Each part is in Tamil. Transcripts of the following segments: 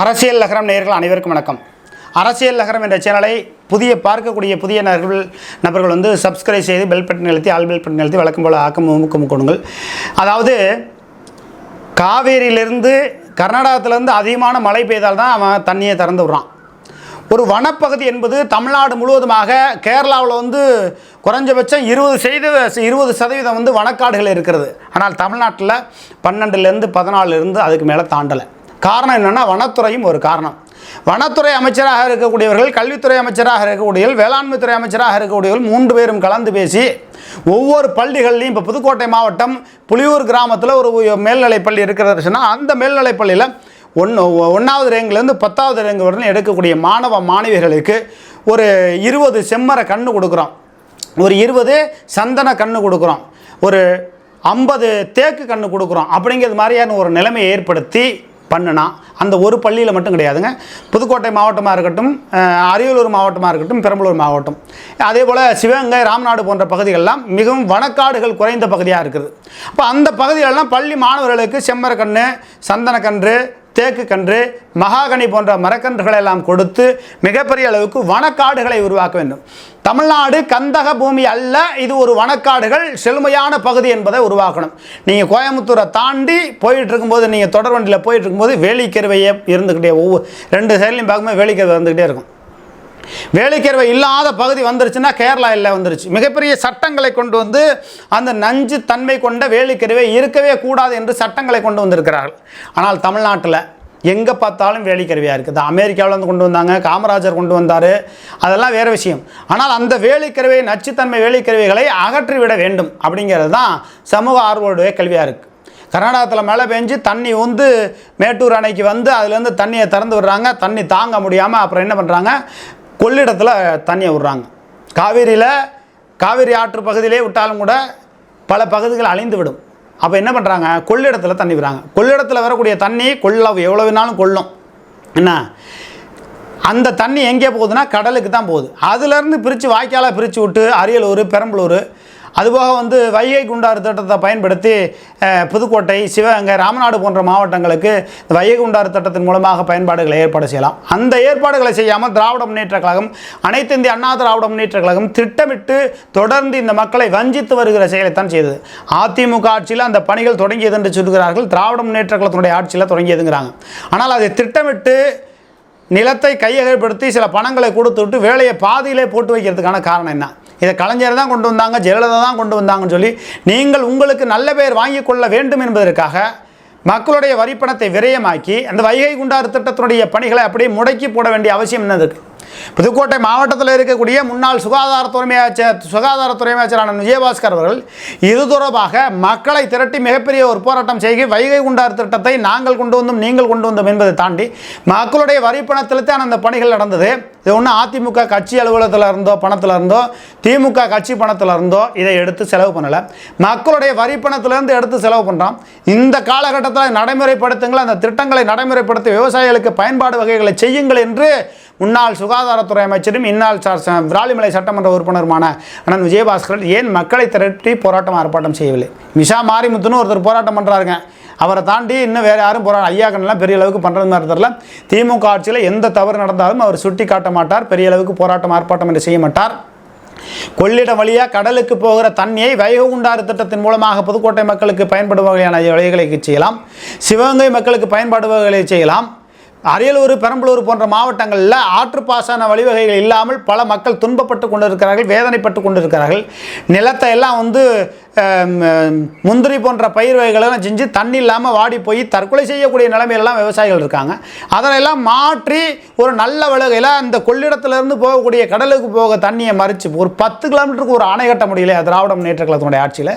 அரசியல் நகரம் நேர்கள் அனைவருக்கும் வணக்கம். அரசியல் நகரம் என்ற சேனலை புதிய பார்க்கக்கூடிய புதிய நபர்கள் நபர்கள் வந்து சப்ஸ்கிரைப் செய்து பெல் பட்டன் நிறுத்தி ஆல் பெல் பட்டன் அழுத்தி வழக்கம் போல் ஆக்கம் ஊக்கம் கொடுங்கள். அதாவது காவேரியிலிருந்து கர்நாடகத்திலேருந்து அதிகமான மழை பெய்தால் தான் அவன் தண்ணியை திறந்து விடுறான். ஒரு வனப்பகுதி என்பது தமிழ்நாடு முழுவதுமாக கேரளாவில் வந்து குறைஞ்சபட்சம் இருபது செய்த இருபது சதவீதம் வந்து வனக்காடுகள் இருக்கிறது. ஆனால் தமிழ்நாட்டில் பன்னெண்டுலேருந்து பதினாலுலேருந்து அதுக்கு மேலே தாண்டலை. காரணம் என்னென்னா வனத்துறையும் ஒரு காரணம். வனத்துறை அமைச்சராக இருக்கக்கூடியவர்கள் கல்வித்துறை அமைச்சராக இருக்கக்கூடியவர்கள் வேளாண்மைத்துறை அமைச்சராக இருக்கக்கூடியவர்கள் மூன்று பேரும் கலந்து பேசி ஒவ்வொரு பள்ளிகள்லையும் இப்போ புதுக்கோட்டை மாவட்டம் புலியூர் கிராமத்தில் ஒரு மேல்நிலைப் பள்ளி இருக்கிறது சொன்னால் அந்த மேல்நிலைப் பள்ளியில் ஒன்று ஒன்றாவது ரேங்க்லேருந்து பத்தாவது ரேங்க் வரையும் எடுக்கக்கூடிய மாணவ மாணவிகளுக்கு ஒரு இருபது செம்மர கன்று கொடுக்குறோம். ஒரு இருபது சந்தன கன்று கொடுக்குறோம். ஒரு ஐம்பது தேக்கு கன்று கொடுக்குறோம். அப்படிங்கிறது மாதிரியான ஒரு நிலைமையை ஏற்படுத்தி பண்ணுனா அந்த ஒரு பள்ளியில் மட்டும் கிடையாதுங்க. புதுக்கோட்டை மாவட்டமாக இருக்கட்டும் அரியலூர் மாவட்டமாக இருக்கட்டும் பெரம்பலூர் மாவட்டம். அதே போல் சிவகங்கை ராம்நாடு போன்ற பகுதிகளெலாம் மிகவும் வனக்காடுகள் குறைந்த பகுதியாக இருக்குது. அப்போ அந்த பகுதிகளெல்லாம் பள்ளி மாணவர்களுக்கு செம்மரக்கன்று சந்தனக்கன்று தேக்கு கன்று மகாகனி போன்ற மரக்கன்றுகளை எல்லாம் கொடுத்து மிகப்பெரிய அளவுக்கு வனக்காடுகளை உருவாக்க வேண்டும். தமிழ்நாடு கந்தக பூமி அல்ல இது ஒரு வனக்காடுகள் செழுமையான பகுதி என்பதை உருவாக்கணும். நீங்கள் கோயம்புத்தூரை தாண்டி போயிட்டு இருக்கும்போது நீங்கள் தொடர் வண்டியில் போயிட்டு இருக்கும்போது வேலிக்கருவையே இருந்துக்கிட்டே ஒவ்வொரு ரெண்டு சைட்லையும் பார்க்கும்போது வேலிக்கருவை வந்துக்கிட்டே இருக்கும். வேலைக்கேர்வை இல்லாத பகுதி வந்துருச்சுன்னா கேரளா இல்லை வந்துருச்சு. மிகப்பெரிய சட்டங்களை கொண்டு வந்து அந்த நஞ்சு தன்மை கொண்ட வேலைக்கருவை இருக்கவே கூடாது என்று சட்டங்களை கொண்டு வந்திருக்கிறார்கள். ஆனால் தமிழ்நாட்டில் எங்கே பார்த்தாலும் வேலிக்கருவியாக இருக்குது. அமெரிக்காவில் வந்து கொண்டு வந்தாங்க காமராஜர் கொண்டு வந்தார் அதெல்லாம் வேறு விஷயம். ஆனால் அந்த வேலிக்கருவை நச்சுத்தன்மை வேலிக்கருவிகளை அகற்றிவிட வேண்டும் அப்படிங்கிறது தான் சமூக ஆர்வலுடைய கல்வியாக இருக்குது கர்நாடகத்தில் மழை பெஞ்சு தண்ணி வந்து மேட்டூர் அணைக்கு வந்து அதுலேருந்து தண்ணியை திறந்து விடுறாங்க. தண்ணி தாங்க முடியாமல் அப்புறம் என்ன பண்ணுறாங்க கொள்ளிடத்தில் தண்ணியை விடுறாங்க. காவேரியில் காவேரி ஆற்று பகுதியிலே விட்டாலும் கூட பல பகுதிகள் அழிந்து விடும். அப்போ என்ன பண்ணுறாங்க கொள்ளிடத்தில் தண்ணி விடுறாங்க. கொள்ளிடத்தில் வரக்கூடிய தண்ணி கொள்ள எவ்வளோ வேணாலும் கொள்ளும். என்ன? அந்த தண்ணி எங்கே போகுதுன்னா கடலுக்கு தான் போகுது. அதுலேருந்து பிரித்து வாய்க்காலாக பிரித்து விட்டு அரியலூர் பெரம்பலூர் அதுபோக வந்து வைகை குண்டாறு திட்டத்தை பயன்படுத்தி புதுக்கோட்டை சிவகங்கை ராமநாடு போன்ற மாவட்டங்களுக்கு இந்த வைகை குண்டாறு திட்டத்தின் மூலமாக பயன்பாடுகளை ஏற்பாடு செய்யலாம். அந்த ஏற்பாடுகளை செய்யாமல் திராவிட முன்னேற்ற கழகம் அனைத்து இந்திய அண்ணா திராவிட முன்னேற்ற கழகம் திட்டமிட்டு தொடர்ந்து இந்த மக்களை வஞ்சித்து வருகிற செயலைத்தான் செய்தது. அதிமுக ஆட்சியில் அந்த பணிகள் தொடங்கியது என்று சொல்கிறார்கள். திராவிட முன்னேற்ற கழகத்தினுடைய ஆட்சியில் தொடங்கியதுங்கிறாங்க. ஆனால் அதை திட்டமிட்டு நிலத்தை கையகப்படுத்தி சில பணங்களை கொடுத்து விட்டு வேலையை பாதியிலே போட்டு வைக்கிறதுக்கான காரணம் என்ன? இதை கலைஞர் தான் கொண்டு வந்தாங்க ஜெயலலிதா தான் கொண்டு வந்தாங்கன்னு சொல்லி நீங்கள் உங்களுக்கு நல்ல பெயர் வாங்கி கொள்ள வேண்டும் என்பதற்காக மக்களுடைய வரிப்பணத்தை விரயமாக்கி அந்த வைகை குண்டாறு திட்டத்தினுடைய பணிகளை அப்படியே முடக்கி போட வேண்டிய அவசியம் என்ன புதுக்கோட்டை மாவட்டத்தில் இருக்கக்கூடிய முன்னாள் சுகாதாரத்துறை அமைச்சர் சுகாதாரத்துறை அமைச்சரான விஜயபாஸ்கர் அவர்கள் இது தொடர்பாக மக்களை திரட்டி மிகப்பெரிய ஒரு போராட்டம் செய்கி வைகை குண்டார் திட்டத்தை நாங்கள் கொண்டு வந்தோம் நீங்கள் கொண்டு வந்தோம் என்பதை தாண்டி மக்களுடைய வரிப்பணத்தில் தான் அந்த பணிகள் நடந்தது. இது ஒன்றும் அதிமுக கட்சி அலுவலகத்தில் இருந்தோ பணத்தில் இருந்தோ திமுக கட்சி பணத்தில் இருந்தோ இதை எடுத்து செலவு பண்ணலை. மக்களுடைய வரி பணத்திலேருந்து எடுத்து செலவு பண்ணுறோம் இந்த காலகட்டத்தில் நடைமுறைப்படுத்துங்கள் அந்த திட்டங்களை நடைமுறைப்படுத்தி விவசாயிகளுக்கு பயன்பாடு வகைகளை செய்யுங்கள் என்று முன்னாள் சுகாதாரத்துறை அமைச்சரும் இந்நாள் விராலிமலை சட்டமன்ற உறுப்பினருமான அண்ணன் விஜயபாஸ்கரன் ஏன் மக்களை திரட்டி போராட்டம் ஆர்ப்பாட்டம் செய்யவில்லை? மிஷா மாரிமுத்துன்னு ஒருத்தர் போராட்டம் பண்ணுறாருங்க அவரை தாண்டி இன்னும் வேறு யாரும் போராட்டம் ஐயாக்கன்லாம் பெரிய அளவுக்கு பண்ணுறது மாதிரி தெரியல. திமுக ஆட்சியில் எந்த தவறு நடந்தாலும் அவர் சுட்டி காட்ட மாட்டார். பெரிய அளவுக்கு போராட்டம் ஆர்ப்பாட்டம் என்று செய்ய மாட்டார். கொள்ளிடம் வழியாக கடலுக்கு போகிற தண்ணியை வைகுண்டாறு திட்டத்தின் மூலமாக புதுக்கோட்டை மக்களுக்கு பயன்படும் வகையான வழிகளை செய்யலாம். சிவகங்கை மக்களுக்கு பயன்படுபவர்களை வகைகளை செய்யலாம். அரியலூர் பெரம்பலூர் போன்ற மாவட்டங்களில் ஆற்றுப்பாசன வழிவகைகள் இல்லாமல் பல மக்கள் துன்பப்பட்டு கொண்டிருக்கிறார்கள் வேதனைப்பட்டு கொண்டிருக்கிறார்கள். நிலத்தை எல்லாம் வந்து முந்திரி போன்ற பயிர் வகைகளெல்லாம் செஞ்சு தண்ணி இல்லாமல் வாடி போய் தற்கொலை செய்யக்கூடிய நிலைமையெல்லாம் விவசாயிகள் இருக்காங்க. அதனையெல்லாம் மாற்றி ஒரு நல்ல வழிகையில் அந்த கொள்ளிடத்திலிருந்து போகக்கூடிய கடலுக்கு போக தண்ணியை மறித்து ஒரு பத்து கிலோமீட்டருக்கு ஒரு அணை கட்ட முடியல திராவிட முன்னேற்ற கழகத்தினுடைய ஆட்சியில்.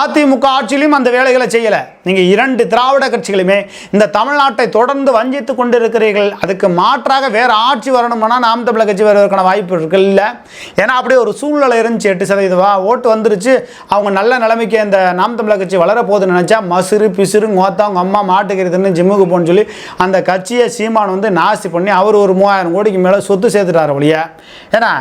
அதிமுக ஆட்சியிலையும் அந்த வேலைகளை செய்யலை. நீங்கள் இரண்டு திராவிட கட்சிகளுமே இந்த தமிழ்நாட்டை தொடர்ந்து வஞ்சித்து கொண்டிருக்கிறீர்கள். அதுக்கு மாற்றாக வேறு ஆட்சி வரணும்னா நாம் தமிழர் கட்சி வருவதற்கான வாய்ப்பு இருக்கு இல்லை? ஏன்னா அப்படியே ஒரு சூழ்நிலை இருந்துச்சு எட்டு சதவீதம். ஓட்டு வந்துருச்சு. அவங்க நல்ல நிலைமைக்கு இந்த நாம் தமிழர் கட்சி வளரப்போகுதுன்னு நினச்சா மசுறு பிசுறு கோத்தா அவங்க அம்மா மாட்டுக்கிறதுன்னு ஜிம்முக்கு போகணும்னு சொல்லி அந்த கட்சியை சீமான் வந்து நாசி பண்ணி அவர் ஒரு மூவாயிரம் கோடிக்கு மேலே சொத்து சேர்த்துட்டார் வழியா ஏன்னா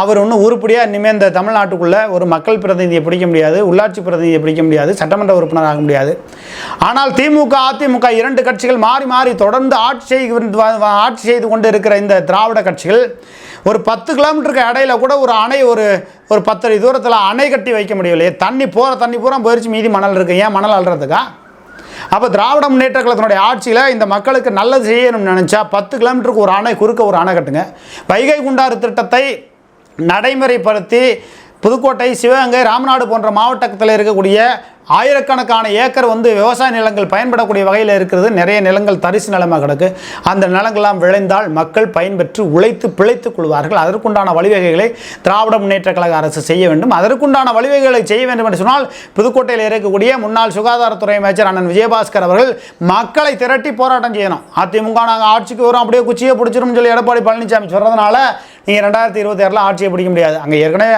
அவர் ஒன்றும் உருப்படியாக இனிமேல் இந்த தமிழ்நாட்டுக்குள்ளே ஒரு மக்கள் பிரதிநிதியை பிடிக்க முடியாது உள்ளாட்சி பிரதிநிதியை பிடிக்க முடியாது சட்டமன்ற உறுப்பினர் ஆக முடியாது. ஆனால் திமுக அதிமுக இரண்டு கட்சிகள் மாறி மாறி தொடர்ந்து ஆட்சி செய்து ஆட்சி செய்து கொண்டு இருக்கிற இந்த திராவிட கட்சிகள் ஒரு பத்து கிலோமீட்டருக்கு இடையில கூட ஒரு அணை ஒரு ஒரு பத்தடி தூரத்தில் அணை கட்டி வைக்க முடியலையே தண்ணி போகிற தண்ணி பூரா போயிடுச்சு மீதி மணல் இருக்குது ஏன் மணல் அல்றதுக்கா அப்போ திராவிட முன்னேற்ற கழகத்தினுடைய ஆட்சியில் இந்த மக்களுக்கு நல்லது செய்யணும்னு நினச்சா பத்து கிலோமீட்டருக்கு ஒரு அணை குறுக்க ஒரு அணை கட்டுங்க. வைகை குண்டாறு திட்டத்தை நடைமுறைப்படுத்தி புதுக்கோட்டை சிவகங்கை ராமநாடு போன்ற மாவட்டத்தில் இருக்கக்கூடிய ஆயிரக்கணக்கான ஏக்கர் வந்து விவசாய நிலங்கள் பயன்படக்கூடிய வகையில் இருக்கிறது. நிறைய நிலங்கள் தரிசு நிலமாக கிடக்கு. அந்த நிலங்கள்லாம் விளைந்தால் மக்கள் பயன்பெற்று உழைத்து பிழைத்துக் கொள்வார்கள். அதற்குண்டான வழிவகைகளை திராவிட முன்னேற்ற கழக அரசு செய்ய வேண்டும். அதற்குண்டான வழிவகைகளை செய்ய வேண்டும் என்று சொன்னால் புதுக்கோட்டையில் இருக்கக்கூடிய முன்னாள் சுகாதாரத்துறை அமைச்சர் அண்ணன் விஜயபாஸ்கர் அவர்கள் மக்களை திரட்டி போராட்டம் செய்யணும். அதிமுக நாங்கள் ஆட்சிக்கு வரும் அப்படியே குச்சியை பிடிச்சிரும்னு சொல்லி எடப்பாடி பழனிசாமி சொல்கிறதுனால நீங்கள் ரெண்டாயிரத்தி இருபத்தி ஆறில் ஆட்சியை பிடிக்க முடியாது. அங்கே ஏற்கனவே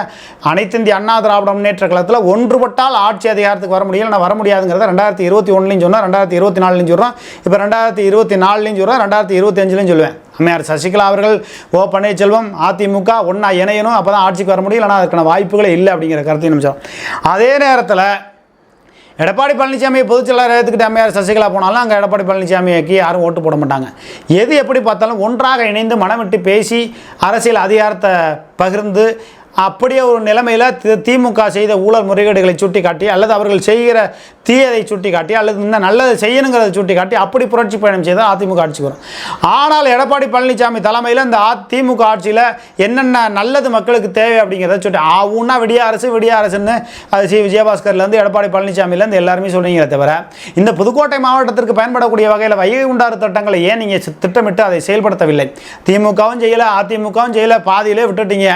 அனைத்து இந்திய அண்ணா திராவிட முன்னேற்ற கழகத்தில் ஒன்றுபட்டால் ஆட்சி அதிகாரத்துக்கு வர முடியல. நான் வர முடியாதுங்கிறத ரெண்டாயிரத்தி இருபத்தி ஒன்றுலையும் சொன்னால் ரெண்டாயிரத்தி இருபத்தி நாலுலையும் சொல்கிறோம் இப்போ ரெண்டாயிரத்தி இருபத்தி நாலுலையும் சொல்கிறேன் ரெண்டாயிரத்தி இருபத்தஞ்சுலையும் சொல்லுவேன். அம்மையார் சசிகலா அவர்கள் ஓ பன்னீர்செல்வம் அதிமுக ஒன்றா இணையணும் அப்போ தான் ஆட்சிக்கு வர முடியும் ஆனால் அதுக்கான வாய்ப்புகளே இல்லை அப்படிங்கிற கருத்தையும் நிமிஷம் அதே நேரத்தில் எடப்பாடி பழனிசாமியை பொதுச்செயலாளர் ஏற்றுக்கிட்டு அம்மையார் சசிகலா போனாலும் அங்கே எடப்பாடி பழனிசாமிக்கு யாரும் ஓட்டு போட மாட்டாங்க. எது எப்படி பார்த்தாலும் ஒன்றாக இணைந்து மனம் விட்டு பேசி அரசியல் அதிகாரத்தை பகிர்ந்து அப்படியே ஒரு நிலைமையில் தி- திமுக செய்த ஊழல் முறைகேடுகளை சுட்டி காட்டி அல்லது அவர்கள் செய்கிற தீயதை சுட்டி காட்டி அல்லது இன்னும் நல்லதை செய்யணுங்கிறதை சுட்டி காட்டி அப்படி புரட்சி பயணம் செய்தால் அதிமுக ஆட்சிக்கு வரும். ஆனால் எடப்பாடி பழனிசாமி தலைமையில் இந்த அதிமுக ஆட்சியில் என்னென்ன நல்லது மக்களுக்கு தேவை அப்படிங்கிறத சுட்டி ஆவுன்னா விடிய அரசு விடிய அரசுன்னு அது சி. விஜயபாஸ்கர்லேருந்து எடப்பாடி பழனிசாமிலேருந்து எல்லாருமே சொல்றீங்களே தவிர இந்த புதுக்கோட்டை மாவட்டத்திற்கு பயன்படக்கூடிய வகையில் வைகை உண்டாறு திட்டங்களை ஏன் நீங்கள் திட்டமிட்டு அதை செயல்படுத்தவில்லை? திமுகவும் செய்யலை அதிமுகவும் செய்யலை பாதியிலே விட்டுட்டீங்க.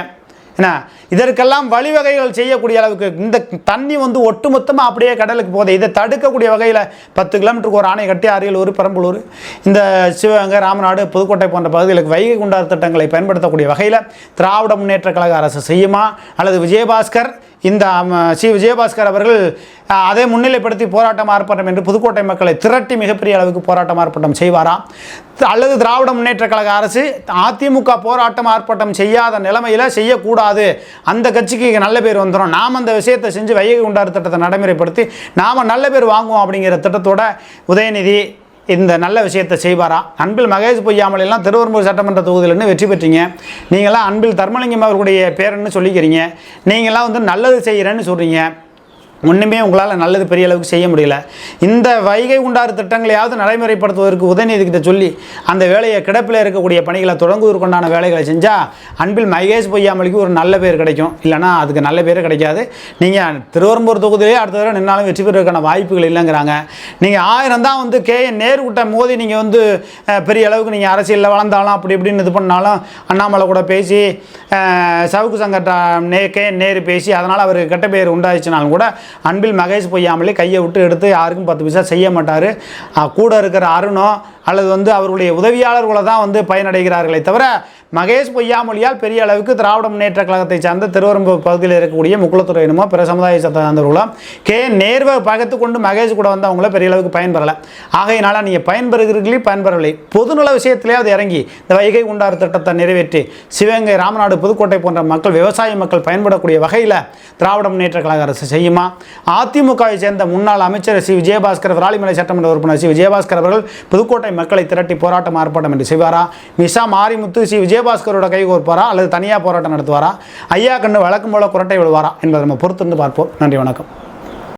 என்ன இதற்கெல்லாம் வழிவகைகள் செய்யக்கூடிய அளவுக்கு இந்த தண்ணி வந்து ஒட்டுமொத்தமாக அப்படியே கடலுக்கு போதே இதை தடுக்கக்கூடிய வகையில் பத்து கிலோமீட்டருக்கு ஒரு ஆணை கட்டி அரியலூர் பெரம்பலூர் இந்த சிவகங்கை ராமநாடு புதுக்கோட்டை போன்ற பகுதிகளுக்கு வைகை குண்டார் திட்டங்களை பயன்படுத்தக்கூடிய வகையில் திராவிட முன்னேற்ற கழக அரசு செய்யுமா? அல்லது விஜயபாஸ்கர் இந்த சி. விஜயபாஸ்கர் அவர்கள் அதை முன்னிலைப்படுத்தி போராட்டம் ஆர்ப்பாட்டம் என்று புதுக்கோட்டை மக்களை திரட்டி மிகப்பெரிய அளவுக்கு போராட்டம் ஆர்ப்பாட்டம் செய்வாராம் அல்லது திராவிட முன்னேற்ற கழக அரசு அதிமுக போராட்டம் ஆர்ப்பாட்டம் செய்யாத நிலைமையில் செய்யக்கூடாது அந்த கட்சிக்கு நல்ல பேர் வந்துடும் நாம் அந்த விஷயத்தை செஞ்சு வைகை உண்டார் திட்டத்தை நடைமுறைப்படுத்தி நாம் நல்ல பேர் வாங்குவோம் அப்படிங்கிற திட்டத்தோட உதயநிதி இந்த நல்ல விஷயத்தை செய்வாரா? அன்பில் மகேஷ் பொய்யாமலாம் திருவரம்பூர் சட்டமன்ற தொகுதியிலேருந்து வெற்றி பெற்றீங்க. நீங்களாம் அன்பில் தர்மலிங்கம் அவர்களுடைய பேரன்னு சொல்லிக்கிறீங்க. நீங்களாம் வந்து நல்லது செய்கிறேன்னு சொல்கிறீங்க ஒன்றுமே உங்களால் நல்லது பெரிய அளவுக்கு செய்ய முடியல. இந்த வைகை உண்டாறு திட்டங்களையாவது நடைமுறைப்படுத்துவதற்கு உதயநிதி கிட்ட சொல்லி அந்த வேலையை கிடப்பில் இருக்கக்கூடிய பணிகளை தொடங்குவதற்குண்டான வேலைகளை செஞ்சால் அன்பில் மகேஷ் பொய்யாமலிக்கு ஒரு நல்ல பேர் கிடைக்கும். இல்லைனா அதுக்கு நல்ல பேர் கிடைக்காது. நீங்கள் திருவரம்பூர் தொகுதியிலே அடுத்த தடவை நின்னாலும் வெற்றி பெறுவதற்கான வாய்ப்புகள் இல்லைங்கிறாங்க. நீங்கள் ஆயிரம் தான் வந்து கே. என். நேரு மோதி நீங்கள் வந்து பெரிய அளவுக்கு நீங்கள் அரசியலில் வளர்ந்தாலும் அப்படி இப்படின்னு இது பண்ணாலும் அண்ணாமலை கூட பேசி சவுக்கு சங்கர் நே கே. நேரு பேசி அதனால் அவருக்கு கெட்ட பேர் உண்டாச்சுனாலும் கூட அன்பில் மகேஷ் பொய்யாமலே கையை விட்டு எடுத்து யாருக்கும் பத்து பைசா செய்ய மாட்டார். கூட இருக்கிற அருணோ அல்லது வந்து அவருடைய உதவியாளர்களை தான் வந்து பயனடைகிறார்களே தவிர மகேஷ் பொய்யாமொழியால் பெரிய அளவுக்கு திராவிட முன்னேற்ற கழகத்தை சார்ந்த திருவரம்பூர் பகுதியில் இருக்கக்கூடிய முக்குளத்துறையினமோ பிற சமுதாய சார்ந்தவர்களோ கே. நேர்வை பகத்து கொண்டு மகேஷ் கூட வந்தவங்கள பெரிய அளவுக்கு பயன்பெறலை. ஆகையினால நீங்கள் பயன்பெறுகிறீர்களே பயன்பெறவில்லை. பொதுநல விஷயத்திலேயாவது இறங்கி இந்த வைகை உண்டாறு திட்டத்தை நிறைவேற்றி சிவகங்கை ராமநாடு புதுக்கோட்டை போன்ற மக்கள் விவசாய மக்கள் பயன்படக்கூடிய வகையில் திராவிட முன்னேற்ற கழக அரசு செய்யுமா? அதிமுகவை சேர்ந்த முன்னாள் அமைச்சர் சி. விஜயபாஸ்கர் விராலிமலை சட்டமன்ற உறுப்பினர் சி. விஜயபாஸ்கர் அவர்கள் புதுக்கோட்டை மக்களை திரட்டி போராட்டம் ஆர்ப்பாட்டம் என்று செய்வாரா? மிசா மாரிமுத்து சி. விஜயபாஸ்கரோட கைகோர்ப்பாரா அல்லது தனியாக போராட்டம் நடத்துவாரா? ஐயா கண்ணு வழக்கம் போல குரட்டை விடுவாரா என்பதை நம்ம பொறுத்திருந்து பார்ப்போம். நன்றி வணக்கம்.